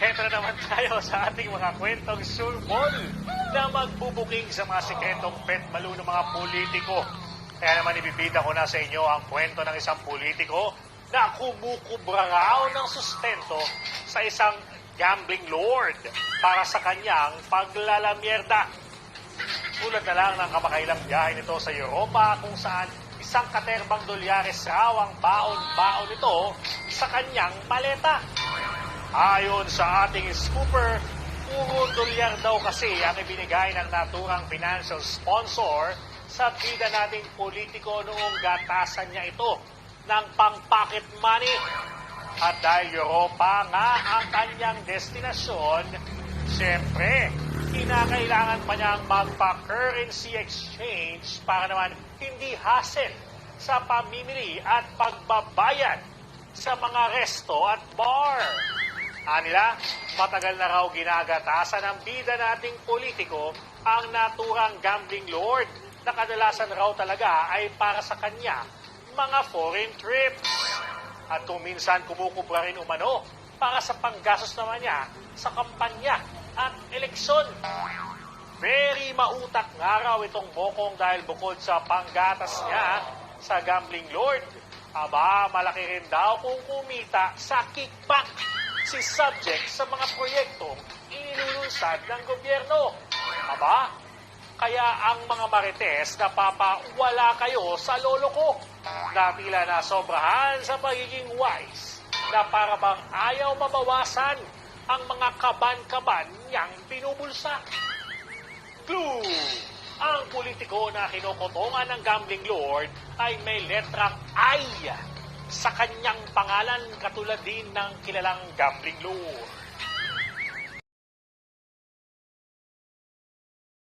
Heto na naman tayo sa ating mga kwentong surbol na magbubuking sa mga sikretong pet malu ng mga politiko. Kaya naman ibibida ko na sa inyo ang kwento ng isang politiko na kumukubra raw ng sustento sa isang gambling lord para sa kanyang paglalamierda. Tulad na lang ng kamakailang biyahe nito sa Europa kung saan isang katerbang dolyares raw ang baon-baon nito sa kanyang maleta. Ayon sa ating scooper, puro dolyar daw kasi ang ibinigay ng naturang financial sponsor sa bida nating politiko noong gatasan niya ito ng pang-pocket money. At dahil Europa nga ang kanyang destinasyon, siyempre, kinakailangan pa niyang magpa-currency exchange para naman hindi hassle sa pamimili at pagbabayad sa mga resto at bar. Anila, matagal na raw ginagatasan ng bida nating politiko ang naturang gambling lord na kadalasan raw talaga ay para sa kanya mga foreign trips. At kung minsan kumukubra rin umano para sa panggastos naman niya sa kampanya at eleksyon. Very mautak nga raw itong bokong dahil bukod sa panggatas niya sa gambling lord, aba malaki rin daw kung kumita sa kickback si subject sa mga proyektong inilulunsad ng gobyerno. Aba, kaya ang mga marites napapawala kayo sa lolo ko na tila na sobrahan sa pagiging wise na para bang ayaw mabawasan ang mga kaban-kaban niyang binubulsa. Clue! Ang politiko na kinukutungan ng gambling lord ay may letrang I sa kanyang pangalan katulad din ng kilalang gambling lord.